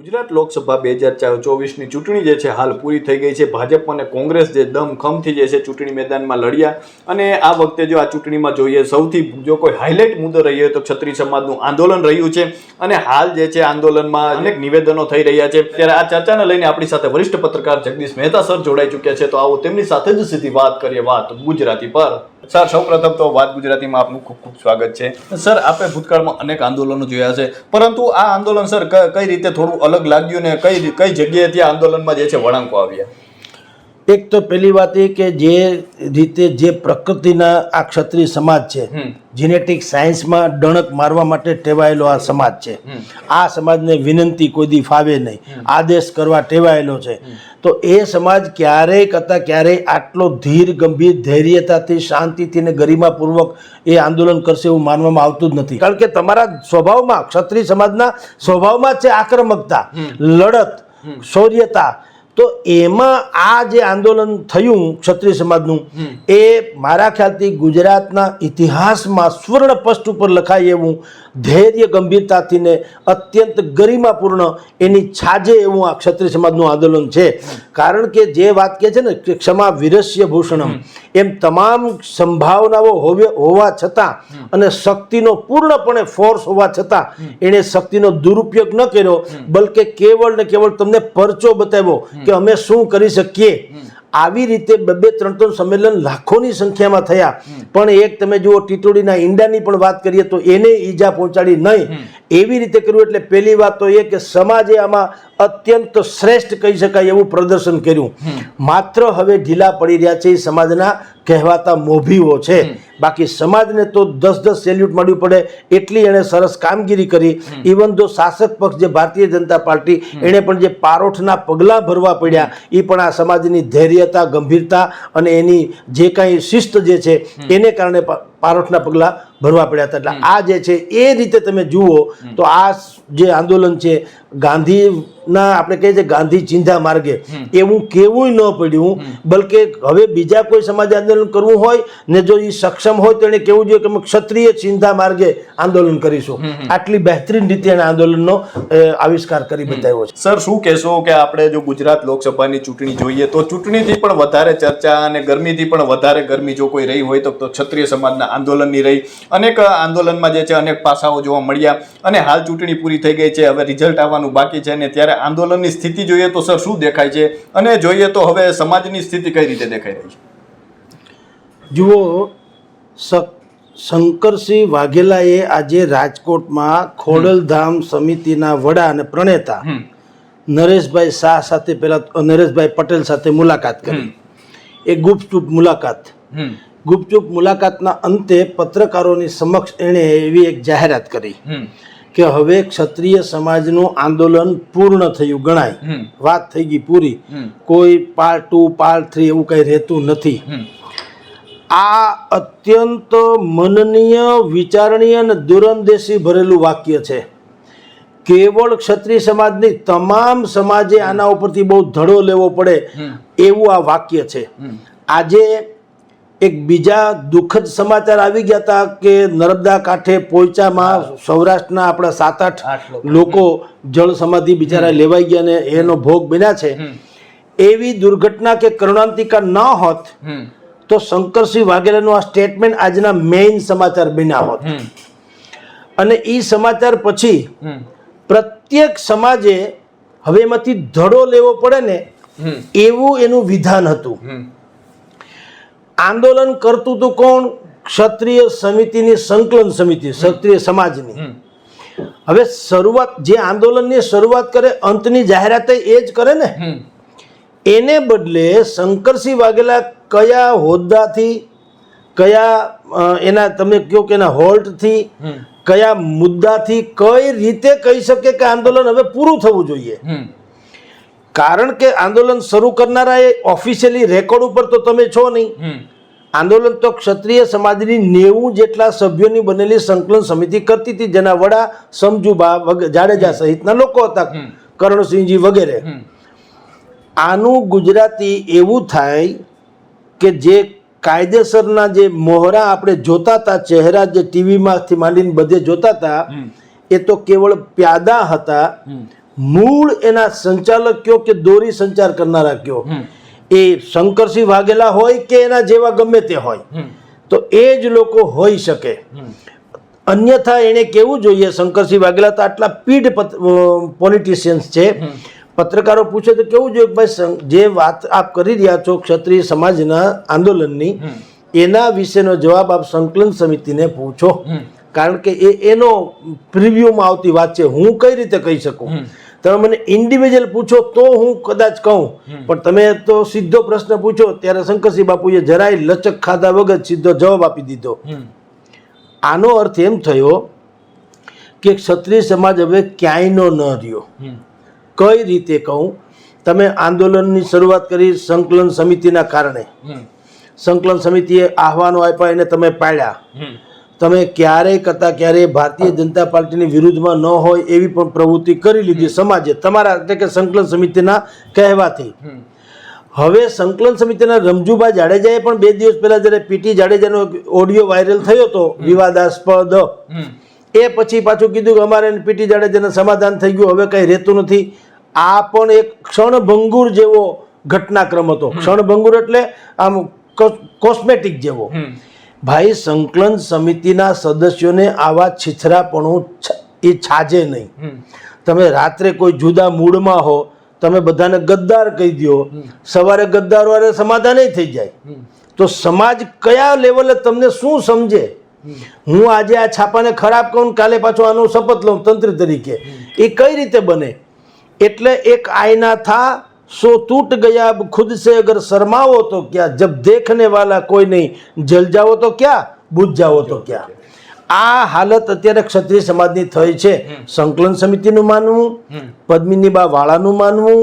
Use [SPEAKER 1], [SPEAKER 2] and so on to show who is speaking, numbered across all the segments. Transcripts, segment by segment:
[SPEAKER 1] ગુજરાત લોકસભા બે હજાર ચોવીસની ચૂંટણી જે છે, હાલ પૂરી થઈ ગઈ છે. ભાજપ અને કોંગ્રેસ જે દમખમથી જે છે, ચૂંટણી મેદાનમાં લડ્યા. અને આ વખતે જો આ ચૂંટણીમાં જોઈએ, સૌથી જો કોઈ હાઇલાઇટ મુદ્દો રહ્યો હોય તો ક્ષત્રિય સમાજનું આંદોલન રહ્યું છે. અને હાલ જે છે, આંદોલનમાં અનેક નિવેદનો થઈ રહ્યા છે. ત્યારે આ ચર્ચાને લઈને આપણી સાથે વરિષ્ઠ પત્રકાર જગદીશ મહેતા સર જોડાઈ ચૂક્યા છે. તો આવો તેમની સાથે જ સીધી વાત કરીએ વાત ગુજરાતી પર. સર, સૌપ્રથમ તો વાત ગુજરાતીમાં આપનું ખૂબ ખૂબ સ્વાગત છે. સર, આપે ભૂતકાળમાં અનેક આંદોલનો જોયા છે. પરંતુ આ આંદોલન, સર કઈ રીતે થોડું અલગ લાગ્યું ને કઈ કઈ જગ્યાએ ત્યાં આંદોલનમાં જે છે વળાંકો આવ્યા?
[SPEAKER 2] એક તો પહેલી વાત એ કે જે રીતે જે પ્રકૃતિના આ ક્ષત્રિય સમાજ છે. જીનેટિક સાયન્સમાં ડણક મારવા માટે ટેવાયેલો આ સમાજ છે. આ સમાજને વિનંતી કોઈ દી ફાવે નહીં. આદેશ કરવા ટેવાયેલો છે. તો એ સમાજ ક્યારેય કરતાં ક્યારેય આટલો ધીર ગંભીર ધૈર્યતાથી શાંતિથી ને ગરિમાપૂર્વક એ આંદોલન કરશે એવું માનવામાં આવતું જ નથી. કારણ કે તમારા સ્વભાવમાં ક્ષત્રિય સમાજના સ્વભાવમાં છે આક્રમકતા લડત શૌર્યતા તો એમાં આ જે આંદોલન થયું ક્ષત્રિય સમાજનું એ મારા ખ્યાલથી ગુજરાતના ઇતિહાસમાં સ્વર્ણપષ્ટ ઉપર લખાય એવું ધૈર્ય ગંભીરતાથી ને અત્યંત ગરિમાપૂર્ણ એની છાજે એવું આ ક્ષત્રિય સમાજનું આંદોલન છે. કારણ કે જે વાત કહે છે ને ક્ષમા વિરસ્ય ભૂષણમ એમ તમામ સંભાવનાઓ હોવે હોવા છતાં અને શક્તિનો પૂર્ણપણે ફોર્સ હોવા છતાં એણે શક્તિનો દુરુપયોગ ન કર્યો બલકે કેવળ ને કેવળ તમને પરચો બતાવ્યો કે અમે શું કરી શકીએ? આવી રીતે બબે ત્રણ ત્રણ સંમેલન લાખોની સંખ્યામાં થયા. પણ એક તમે જુઓ ટીટોડીના ઈંડાની પણ વાત કરીએ તો એને ઈજા પહોંચાડી નહીં. એવી રીતે કર્યું એટલે પહેલી વાત તો એ કે સમાજે આમાં અત્યંત શ્રેષ્ઠ કહી શકાય એવું પ્રદર્શન કર્યું. માત્ર હવે ઢીલા પડી રહ્યા છે એ સમાજના કહેવાતા મોભીઓ છે. બાકી સમાજને તો દસ દસ સેલ્યુટ મળ્યું પડે એટલી એણે સરસ કામગીરી કરી. ઇવન જો શાસક પક્ષ જે ભારતીય જનતા પાર્ટી એણે પણ જે પારોઠના પગલાં ભરવા પડ્યા એ પણ આ સમાજની ધૈર્યતા ગંભીરતા અને એની જે કાંઈ શિસ્ત જે છે એને કારણે પારોઠના પગલાં ભરવા પડ્યા હતા. એટલે આ જે છે એ રીતે તમે જુઓ તો આ જે આંદોલન છે ગાંધીના આપણે કહીએ છીએ ગાંધી ચિંધા માર્ગે. એવું કેવું ન પડ્યું બલકે હવે બીજા કોઈ સમાજ આંદોલન કરવું હોય ને જો એ સક્ષમ હોય તો એને કેવું જોઈએ કે અમે ક્ષત્રિય ચિંધા માર્ગે આંદોલન કરીશું. આટલી બહેતરીન રીતે એને આંદોલનનો આવિષ્કાર કરી બતાવ્યો છે.
[SPEAKER 1] સર શું કહેશો કે આપણે જો ગુજરાત લોકસભાની ચૂંટણી જોઈએ તો ચૂંટણીથી પણ વધારે ચર્ચા અને ગરમીથી પણ વધારે ગરમી જો કોઈ રહી હોય તો તો ક્ષત્રિય સમાજના આંદોલનની રહી. અનેક આંદોલનમાં જે છે અનેક પાસાઓ જોવા મળ્યા. અને હાલ ચૂંટણી પૂરી થઈ ગઈ છે હવે રિઝલ્ટ આવવાનું બાકી છે અને ત્યારે આંદોલનની સ્થિતિ જોઈએ તો સર શું દેખાય છે? અને જોઈએ તો હવે સમાજની સ્થિતિ કઈ રીતે દેખાઈ રહી છે?
[SPEAKER 2] જુઓ શંકરસિંહ વાઘેલાએ આજે રાજકોટમાં ખોડલધામ સમિતિના વડા અને પ્રણેતા નરેશભાઈ શાહ સાથે પહેલા નરેશભાઈ પટેલ સાથે મુલાકાત કરી. એ ગુપચુપ મુલાકાત. ગુપચુપ મુલાકાતના અંતે પત્રકારોની સમક્ષ એણે એવી એક જાહેરાત કરી. કે હવે ક્ષત્રિય સમાજનું આંદોલન પૂર્ણ થયું ગણાય. વાત થઈ ગઈ પૂરી. કોઈ પાર્ટ ટુ પાર્ટ થ્રી એવું કંઈ રહેતું નથી. આ અત્યંત મનનીય વિચારણીય અને દુરંદેશી ભરેલું વાક્ય છે. કેવળ ક્ષત્રિય સમાજની તમામ સમાજે આના ઉપરથી બહુ ધડો લેવો પડે એવું આ વાક્ય છે. આજે એક બીજા દુઃખદ સમાચાર આવી ગયા હતા કે નર્મદા કાંઠે પોઈચામાં સૌરાષ્ટ્રના આપણા સાત આઠ
[SPEAKER 1] લોકો.
[SPEAKER 2] જળ સમાધિ બિચારા લેવાઈ ગયા ને એનો ભોગ બન્યા છે. એવી દુર્ઘટના કે કરુણાંતિકા ન હોત તો શંકરસિંહ વાઘેલાનું આ સ્ટેટમેન્ટ આજના મેઇન સમાચાર બન્યા હોત. અને એ સમાચાર પછી પ્રત્યેક સમાજે હવે એમાંથી ધડો લેવો પડે ને એવું એનું વિધાન હતું. આંદોલન કરતું હતું કોણ? ક્ષત્રિય સમિતિની સંકલન સમિતિ ક્ષત્રિય સમાજની. હવે શરૂઆત જે આંદોલનની શરૂઆત કરે અંતની જાહેરાત એ જ કરે ને? એને બદલે શંકરસિંહ વાઘેલા કયા હોદ્દાથી કયા એના તમે કહો કે એના હોલ્ટથી કયા મુદ્દાથી કઈ રીતે કહી શકે કે આંદોલન હવે પૂરું થવું જોઈએ? કારણ કે આંદોલન શરૂ કરનારા એ ઓફિશિયલી રેકોર્ડ ઉપર તો તમે છો નહીં. આંદોલન તો ક્ષત્રિય સમાજની નેવું જેટલા સભ્યોની બનેલી સંકલન સમિતિ કરતી હતી જેના વડા સમજુબા જાડેજા સહિતના લોકો હતા કરણસિંહજી વગેરે. આનું ગુજરાતી એવું થાય કે જે કાયદેસરના જે મોહરા આપણે જોતા હતા ચહેરા જે ટીવીમાંથી માંડીને બધે જોતા હતા એ તો કેવળ પ્યાદા હતા. મૂળ એના સંચાલક કયો કે દોરી સંચાર કરનારા કયો? એ શંકરસિંહ વાઘેલા હોય કે એના જેવા ગમે તે હોય. તો એ જ લોકો હોઈ શકે. અન્યથા એણે કેવું જોઈએ? શંકરસિંહ વાઘેલા તો આટલા પીઢ પોલિટિશિયન્સ છે. પત્રકારો પૂછે તો કેવું જોઈએ ભાઈ જે વાત આપ કરી રહ્યા છો ક્ષત્રિય સમાજના આંદોલનની એના વિશેનો જવાબ આપ સંકલન સમિતિને પૂછો. કારણ કે એ એનો પ્રિવ્યુમાં આવતી વાત છે. હું કઈ રીતે કહી શકું? તમે મને ઇન્ડિવિજ્યુઅલ પૂછો તો હું કદાચ કહું. પણ તમે તો સીધો પ્રશ્ન પૂછો ત્યારે શંકરસિંહ બાપુએ જરાય લચક ખાધા વગર સીધો જવાબ આપી દીધો. આનો અર્થ એમ થયો કે ક્ષત્રિય સમાજ હવે ક્યાંયનો ન રહ્યો. કઈ રીતે કહું? તમે આંદોલનની શરૂઆત કરી સંકલન સમિતિના કારણે. સંકલન સમિતિએ આહવાનો આપ્યા એને તમે પાડ્યા. તમે ક્યારેય કરતા ક્યારેય ભારતીય જનતા પાર્ટીની વિરુદ્ધમાં ન હોય એવી પણ પ્રવૃત્તિ કરી લીધી સમાજે. તમારા એટલે કે સંકલન સમિતિના કહેવાથી. હવે સંકલન સમિતિના રમજુભાઈ જાડેજાએ પણ બે દિવસ પહેલા જ્યારે પીટી જાડેજાનો ઓડિયો વાયરલ થયો હતો વિવાદાસ્પદ. એ પછી પાછું કીધું કે અમારે પીટી જાડેજાને સમાધાન થઈ ગયું હવે કંઈ રહેતું નથી. આ પણ એક ક્ષણભંગુર જેવો ઘટનાક્રમ હતો. ક્ષણભંગુર એટલે આમ કોસ્મેટિક જેવો. ભાઈ સંકલન સમિતિના સદસ્યોને આવા છીછરાપણું એ છાજે નહીં. તમે રાત્રે કોઈ જુદા મૂડમાં હો તમે બધાને ગદ્દાર કહી દો સવારે ગદ્દાર વારે સમાધાન થઈ જાય. તો સમાજ કયા લેવલે તમને શું સમજે? હું આજે આ છાપાને ખરાબ કહું કાલે પાછો આનો શપથ લઉં તંત્ર તરીકે. એ કઈ રીતે બને? એટલે એક આયના થા सो टूट गया अब खुद से अगर शर्माओ तो क्या? जब देखने वाला कोई नहीं જલ જાઓ તો ક્યાં બુજ જાઓ તો ક્યાં આ હાલત અત્યારે ક્ષત્રિય સમાજની થઈ છે. સંકલન સમિતિનું માનવું પદ્મિનીબા વાળાનું માનવું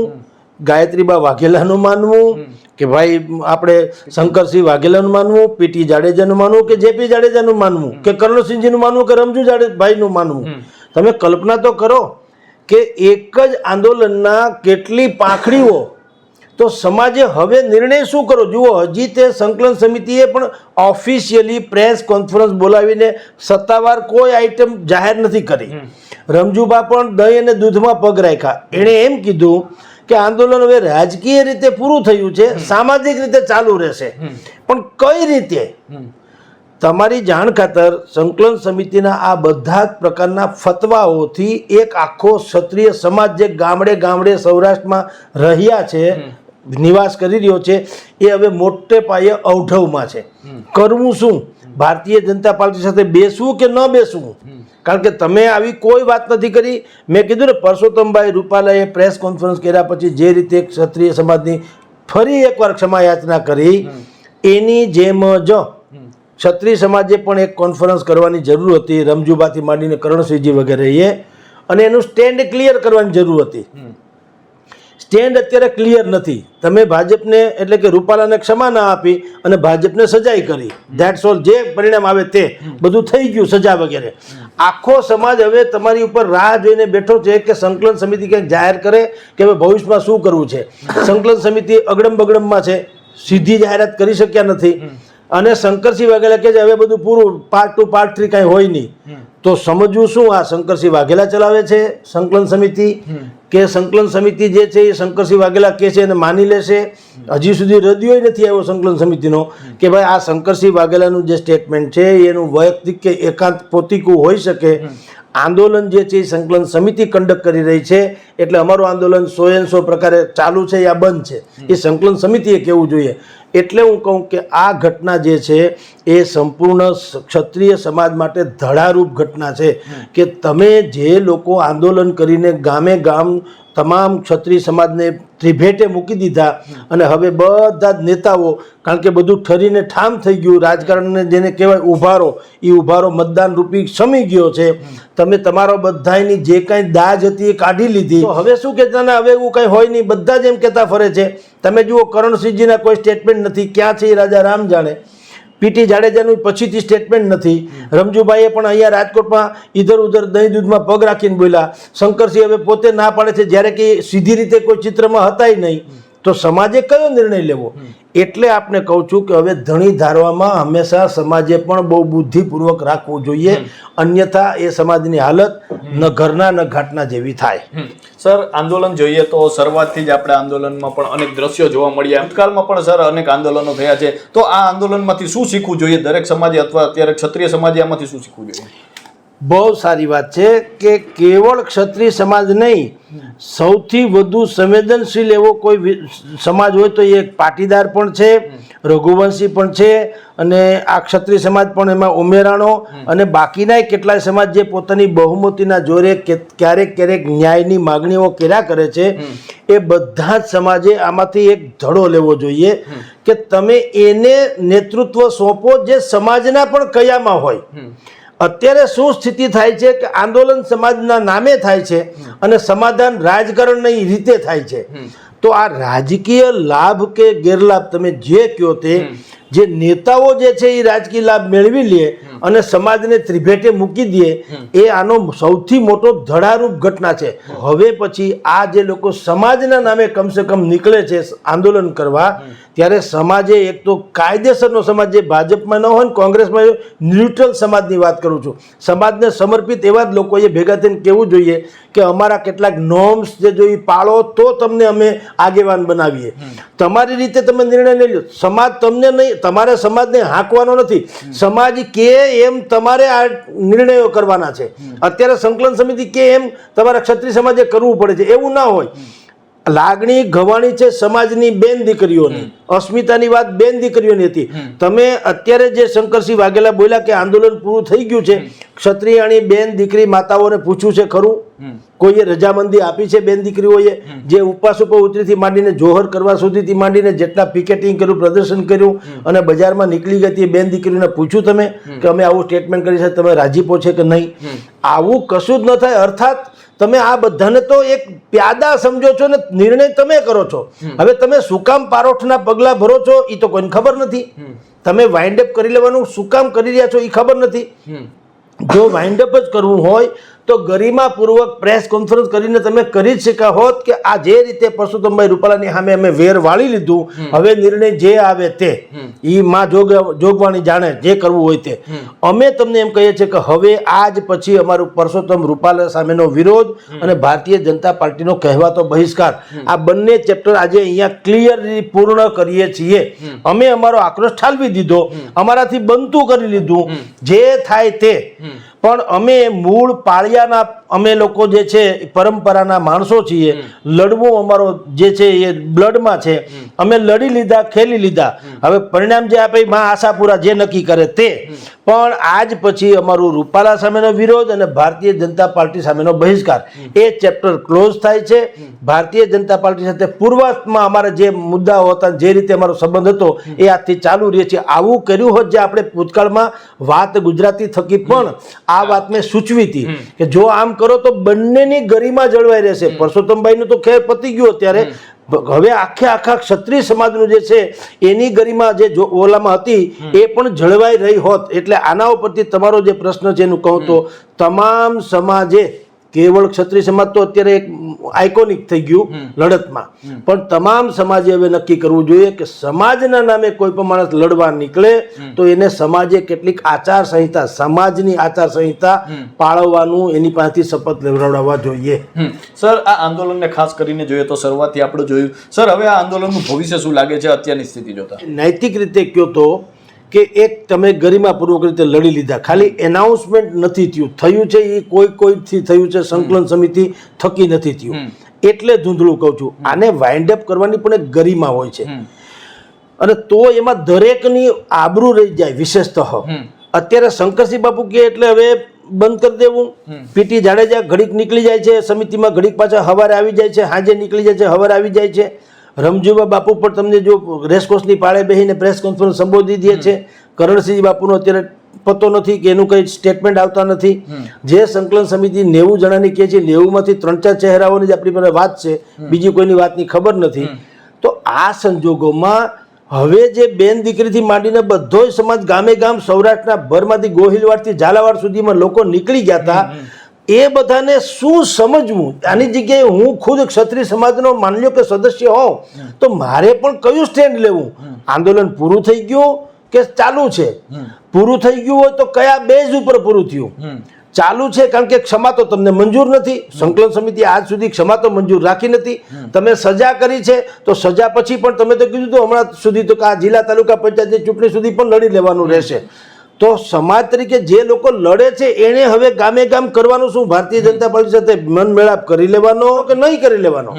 [SPEAKER 2] ગાયત્રીબા વાઘેલાનું માનવું કે ભાઈ આપણે શંકરસિંહ વાઘેલાનું માનવું પીટી જાડેજાનું માનવું કે જેપી જાડેજાનું માનવું કે કરણસિંહજીનું માનવું કે રમજુ જાડે ભાઈનું માનવું તમે કલ્પના તો કરો કે એક જ આંદોલનના કેટલી પાંખડીઓ? તો સમાજે હવે નિર્ણય શું કરો જુઓ હજી તે સંકલન સમિતિએ પણ ઓફિશિયલી પ્રેસ કોન્ફરન્સ બોલાવીને સત્તાવાર કોઈ આઈટમ જાહેર નથી કરી. રમજુબા પણ દહીં અને દૂધમાં પગ રાખ્યા. એણે એમ કીધું કે આંદોલન હવે રાજકીય રીતે પૂરું થયું છે સામાજિક રીતે ચાલુ રહેશે. પણ કઈ રીતે? તમારી જાણ ખાતર સંકલન સમિતિના આ બધા જ પ્રકારના ફતવાઓથી એક આખો ક્ષત્રિય સમાજ જે ગામડે ગામડે સૌરાષ્ટ્રમાં રહ્યા છે નિવાસ કરી રહ્યો છે એ હવે મોટે પાયે અવઢવમાં છે. કરવું શું? ભારતીય જનતા પાર્ટી સાથે બેસવું કે ન બેસવું? કારણ કે તમે આવી કોઈ વાત નથી કરી. મેં કીધું ને પરસોત્તમભાઈ રૂપાલાએ પ્રેસ કોન્ફરન્સ કર્યા પછી જે રીતે ક્ષત્રિય સમાજની ફરી એકવાર ક્ષમા યાચના કરી એની જેમ જ ક્ષત્રિય સમાજે પણ એક કોન્ફરન્સ કરવાની જરૂર હતી. રમજુબાથી માંડીને કરણસિંહજી વગેરેએ. અને એનું સ્ટેન્ડ ક્લિયર કરવાની જરૂર હતી. સ્ટેન્ડ અત્યારે ક્લિયર નથી. તમે ભાજપને એટલે કે રૂપાલાને ક્ષમા ના આપી અને ભાજપને સજાઈ કરી. ધેટ્સ ઓલ જે પરિણામ આવે તે. બધું થઈ ગયું સજા વગેરે. આખો સમાજ હવે તમારી ઉપર રાહ જોઈને બેઠો છે કે સંકલન સમિતિ ક્યાંક જાહેર કરે કે હવે ભવિષ્યમાં શું કરવું છે. સંકલન સમિતિ અગડમ બગડમમાં છે. સીધી જાહેરાત કરી શક્યા નથી. અને શંકરસિંહ વાઘેલા કે છે હવે બધું પૂરું પાર્ટ ટુ પાર્ટ થ્રી કાંઈ હોય નહીં. તો સમજવું શું આ શંકરસિંહ વાઘેલા ચલાવે છે? સંકલન સમિતિ? કે સંકલન સમિતિ જે છે એ શંકરસિંહ વાઘેલા કે છે એને માની લેશે? હજી સુધી રદિયો નથી આવ્યો સંકલન સમિતિનો કે ભાઈ આ શંકરસિંહ વાઘેલાનું જે સ્ટેટમેન્ટ છે એનું વૈયક્તિક કે એકાંત પોતિકું હોઈ શકે. આંદોલન જે છે એ સંકલન સમિતિ કન્ડક્ટ કરી રહી છે. એટલે અમારું આંદોલન સો એન સો પ્રકારે ચાલુ છે યા બંધ છે. એ સંકલન સમિતિએ કહેવું જોઈએ. એટલે હું કહું કે આ ઘટના જે છે એ સંપૂર્ણ ક્ષત્રિય સમાજ માટે ધડારૂપ ઘટના છે કે તમે જે લોકો આંદોલન કરીને ગામે ગામ તમામ ક્ષત્રિય સમાજને ત્રિભેટે મૂકી દીધા અને હવે બધા જ નેતાઓ કારણ કે બધું ઠરીને ઠામ થઈ ગયું રાજકારણને જેને કહેવાય ઉભારો એ ઉભારો મતદાન રૂપી સમી ગયો છે. તમે તમારો બધાની જે કાંઈ દાજ હતી એ કાઢી લીધી. હવે શું કહેતા ને હવે એવું કંઈ હોય નહીં બધા જ એમ કહેતા ફરે છે. તમે જુઓ કરણસિંહજીના કોઈ સ્ટેટમેન્ટ નથી. ક્યાં છે એ રાજા રામ જાણે? પીટી જાડેજાનું પછીથી સ્ટેટમેન્ટ નથી. રમજુભાઈએ પણ અહીંયા રાજકોટમાં ઇધર ઉધર દહીં દૂધમાં પગ રાખીને બોલ્યા. શંકરસિંહ હવે પોતે ના પાડે છે, જ્યારે કે સીધી રીતે કોઈ ચિત્રમાં હતાય નહીં. તો સમાજે કયો નિર્ણય લેવો? એટલે આપણે કહું છું કે હવે ધણી ધારવામાં હંમેશા સમાજે પણ બહુ બુદ્ધિપૂર્વક રાખવું જોઈએ. અન્યથા એ સમાજની હાલત ન ઘરના ન ઘાટના જેવી થાય.
[SPEAKER 1] સર આંદોલન જોઈએ તો શરૂઆતથી જ આપણે આંદોલનમાં પણ અનેક દ્રશ્યો જોવા મળ્યા. ભૂતકાળમાં પણ સર અનેક આંદોલનો થયા છે. તો આ આંદોલનમાંથી શું શીખવું જોઈએ? દરેક સમાજે અથવા અત્યારે ક્ષત્રિય સમાજે આમાંથી શું શીખવું જોઈએ?
[SPEAKER 2] બહુ સારી વાત છે કે કેવળ ક્ષત્રિય સમાજ નહીં, સૌથી વધુ સંવેદનશીલ એવો કોઈ સમાજ હોય તો એ પાટીદાર પણ છે, રઘુવંશી પણ છે અને આ ક્ષત્રિય સમાજ પણ એમાં ઉમેરાણો અને બાકીના કેટલાય સમાજ જે પોતાની બહુમતીના જોરે ક્યારેક ક્યારેક ન્યાયની માગણીઓ કર્યા કરે છે, એ બધા જ સમાજે આમાંથી એક ધડો લેવો જોઈએ કે તમે એને નેતૃત્વ સોંપો જે સમાજના પણ કયામાં હોય. અત્યારે શું સ્થિતિ થાય છે કે આંદોલન સમાજના નામે થાય છે અને સમાધાન રાજકારણની રીતે થાય છે? તો આ રાજકીય લાભ કે ગેરલાભ તમે જે કહો તે જે નેતાઓ જે છે એ રાજકીય લાભ મેળવી લે અને સમાજને ત્રિભેટે મૂકી દે એ આનો સૌથી મોટો ધડારૂપ ઘટના છે. હવે પછી આ જે લોકો સમાજના નામે કમસે કમ નીકળે છે આંદોલન કરવા ત્યારે સમાજે એક તો કાયદેસરનો સમાજ જે ભાજપમાં ન હોય ને કોંગ્રેસમાં ન્યુટ્રલ સમાજની વાત કરું છું. સમાજને સમર્પિત એવા જ લોકોએ ભેગા થઈને કહેવું જોઈએ કે અમારા કેટલાક નોર્મ્સ જે જો એ પાળો તો તમને અમે આગેવાન બનાવીએ. તમારી રીતે તમે નિર્ણય લઈ લો. સમાજ તમને નહીં તમારે સમાજને હાંકવાનો નથી. સમાજ કે એમ તમારે આ નિર્ણયો કરવાના છે. અત્યારે સંકલન સમિતિ કે એમ તમારા ક્ષત્રિય સમાજે કરવું પડે છે. એવું ના હોય. લાગણી ગવાણી છે સમાજની બેન દીકરીઓની. અસ્મિતાની વાત બેન દીકરીઓની હતી. તમે અત્યારે જે શંકરસિંહ વાઘેલા બોલ્યા કે આંદોલન પૂરું થઈ ગયું છે ક્ષત્રિયાણી બેન દીકરી માતાઓને પૂછ્યું છે ખરું? કોઈએ રજામંદી આપી છે બેન દીકરીઓએ? જે ઉપવાસ ઉપર ઉતરીથી માંડીને જોહર કરવા સુધીથી માંડીને જેટલા પિકેટિંગ કર્યું પ્રદર્શન કર્યું અને બજારમાં નીકળી ગઈ હતી બેન દીકરીઓને પૂછ્યું તમે કે અમે આવું સ્ટેટમેન્ટ કરી છે તમે રાજીપો છે કે નહીં? આવું કશું જ ન થાય અર્થાત તમે આ બધાને તો એક પ્યાદા સમજો છો ને નિર્ણય તમે કરો છો. હવે તમે શું કામ પારોઠના પગલા ભરો છો એ તો કોઈને ખબર નથી. તમે વાઇન્ડ અપ કરી લેવાનું શું કામ કરી રહ્યા છો એ ખબર નથી. જો વાઇન્ડ અપ જ કરવું હોય તો ગરિમાપૂર્વક પ્રેસ કોન્ફરન્સ કરીને તમે કરી જ શક્યા હોત કે આ જે રીતે પરસોત્તમભાઈ રૂપાલાની સામે અમે વેર વાળી લીધું હવે નિર્ણય જે આવે તે એ માં જોગ જોગવાણી જાણે જે કરવું હોય તે. અમે તમને એમ કહીએ છીએ કે હવે આજ પછી અમારું પરસોત્તમ રૂપાલા સામેનો વિરોધ અને ભારતીય જનતા પાર્ટીનો કહેવાતો બહિષ્કાર આ બંને ચેપ્ટર આજે અહીંયા ક્લિયરલી પૂર્ણ કરીએ છીએ. અમે અમારો આક્રોશ ઠાલવી દીધો અમારાથી બનતું કરી લીધું. જે થાય તે. પણ અમે મૂળ પાળિયાના અમે લોકો જે છે પરંપરાના માણસો છીએ. લડવું અમારો જે છે એ બ્લડમાં છે. અમે લડી લીધા ખેલી લીધા. હવે પરિણામ જે આપે માં આશાપુરા જે નક્કી કરે તે. પણ આજ પછી અમારું રૂપાલા સામેનો વિરોધ અને ભારતીય જનતા પાર્ટી સામેનો બહિષ્કાર. એ ચેપ્ટર ક્લોઝ થાય છે. ભારતીય જનતા પાર્ટી સાથે પૂર્વમાં અમારા જે મુદ્દાઓ હતા જે રીતે અમારો સંબંધ હતો એ આજથી ચાલુ રહે છે. આવું કર્યું હોત જે આપણે ભૂતકાળમાં વાત ગુજરાતી થકી પણ આ વાત મેં સૂચવી હતી કે જો આમ કરો તો બંનેની ગરિમા જળવાઈ રહેશે. પરસોત્તમભાઈનું તો ખેર પતી ગયું અત્યારે. હવે આખે આખા ક્ષત્રિય સમાજનું જે છે એની ગરિમા જે જો ઓલામાં હતી એ પણ જળવાઈ રહી હોત. એટલે આના ઉપરથી તમારો જે પ્રશ્ન છે એનું કહું તો તમામ સમાજે કેવળ ક્ષત્રિય સમાજ તો અત્યારે એક આઇકોનિક થઈ ગયું લડતમાં. પણ તમામ સમાજે હવે નક્કી કરવું જોઈએ કે સમાજના નામે કોઈ પણ માણસ લડવા નીકળે તો એને સમાજે કેટલીક આચાર સંહિતા સમાજની આચાર સંહિતા પાળવવાનું એની પાસેથી શપથ લેવડાવવા જોઈએ.
[SPEAKER 1] સર આ આંદોલનને ખાસ કરીને જોઈએ તો શરૂઆતથી આપણે જોયું. સર હવે આ આંદોલનનું ભવિષ્ય શું લાગે છે અત્યારની સ્થિતિ જોતા?
[SPEAKER 2] નૈતિક રીતે કયો તો કે એક તમે ગરિમાપૂર્વક રીતે લડી લીધા. ખાલી એનાઉન્સમેન્ટ નથી થયું. થયું છે એ કોઈ કોઈથી થયું છે? સંકલન સમિતિ થકી નથી થયું. એટલે ધૂંધળું કહું છું. આને વાઇન્ડ અપ કરવાની પણ એક ગરિમા હોય છે. અને તો એમાં દરેકની આબરૂ રહી જાય વિશેષતઃ. અત્યારે શંકરસિંહ બાપુ કે એટલે હવે બંધ કરી દેવું. પીટી જાડેજા ઘડીક નીકળી જાય છે સમિતિમાં ઘડીક પાછા હવારે આવી જાય છે હાજે નીકળી જાય છે હવારે આવી જાય છે. રમજુબા બાપુ પણ તમને જો રેસકોર્સની પાળે બેસીને પ્રેસ કોન્ફરન્સ સંબોધી દે છે. કરણસિંહ બાપુનો અત્યારે પતો નથી કે એનું કંઈ સ્ટેટમેન્ટ આવતા નથી. જે સંકલન સમિતિ નેવું જણાની કહે છે નેવુંમાંથી ત્રણ ચાર ચહેરાઓની જ આપણી પાસે વાત છે. બીજી કોઈની વાતની ખબર નથી. તો આ સંજોગોમાં હવે જે બેન દીકરીથી માંડીને બધો સમાજ ગામે ગામ સૌરાષ્ટ્રના ભરમાંથી ગોહિલવાડથી ઝાલાવાડ સુધીમાં લોકો નીકળી ગયા હતા એ બધાને શું સમજવું? આની જગ્યાએ હું ખુદ ક્ષત્રિય સમાજનો માની લો કે સદસ્ય હોઉં, તો મારે પણ કયું સ્ટેન્ડ લેવું? આંદોલન પૂરું થઈ ગયું કે ચાલુ છે? પૂરું થઈ ગયું હોય તો કયા બેઝ ઉપર પૂરું થયું? ચાલુ છે કારણ કે ક્ષમા તો તમને મંજૂર નથી. સંકલન સમિતિ આજ સુધી ક્ષમા તો મંજૂર રાખી નથી. તમે સજા કરી છે, તો સજા પછી પણ તમે તો કીધું હતું હમણાં સુધી તો આ જિલ્લા તાલુકા પંચાયતની ચૂંટણી સુધી પણ લડી લેવાનું રહેશે. તો સમાજ તરીકે જે લોકો લડે છે એને હવે ગામે ગામ કરવાનું શું? ભારતીય જનતા પાર્ટી સાથે મન મેળાપ કરી લેવાનો કે નહીં કરી લેવાનો?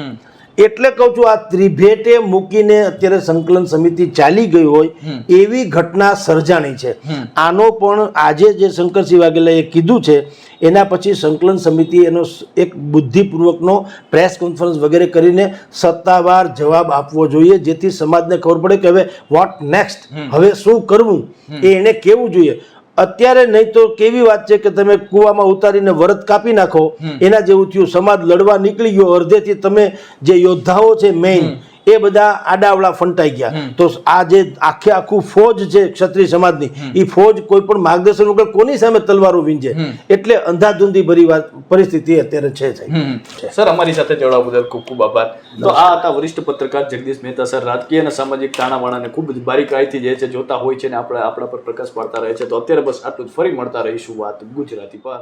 [SPEAKER 2] એટલે કહું છું આ ત્રિભેટે મૂકીને અત્યારે સંકલન સમિતિ ચાલી ગઈ હોય એવી ઘટના સર્જાણી છે. આનો પણ આજે જે શંકરસિંહ વાઘેલાએ કીધું છે એના પછી સંકલન સમિતિ એનો એક બુદ્ધિપૂર્વકનો પ્રેસ કોન્ફરન્સ વગેરે કરીને સત્તાવાર જવાબ આપવો જોઈએ જેથી સમાજને ખબર પડે કે હવે વોટ નેક્સ્ટ હવે શું કરવું? એ એને કેવું જોઈએ? અત્યારે નહીં તો કેવી વાત છે કે તમે કૂવામાં ઉતારીને વરત કાપી નાખો. એના જેવું થયું. સમાજ લડવા નીકળી ગયો. અર્ધેથી તમે જે યોદ્ધાઓ છે મેઇન એ બધા આડાવડા ફંટાઈ ગયા. તો આ જે આખે આખું ફોજ છે ક્ષત્રિય સમાજની એ ફોજ કોઈ પણ માર્ગદર્શન વગર કોની સામે તલવારો વીંજે? એટલે અંધાધૂંધી ભરી વાત પરિસ્થિતિ અત્યારે છે
[SPEAKER 1] સર અમારી સાથે જોડાવા બદલ ખૂબ ખૂબ આભાર. તો આ હતા વરિષ્ઠ પત્રકાર જગદીશ મહેતા સર રાજકીય અને સામાજિક તાણાવાણાને ખૂબ જ બારીકાઈથી જે છે જોતા હોય છે ને આપણે આપણા પર પ્રકાશ પાડતા રહે છે. તો અત્યારે બસ આટલું જ. ફરી મળતા રહીશું વાત ગુજરાતી પર.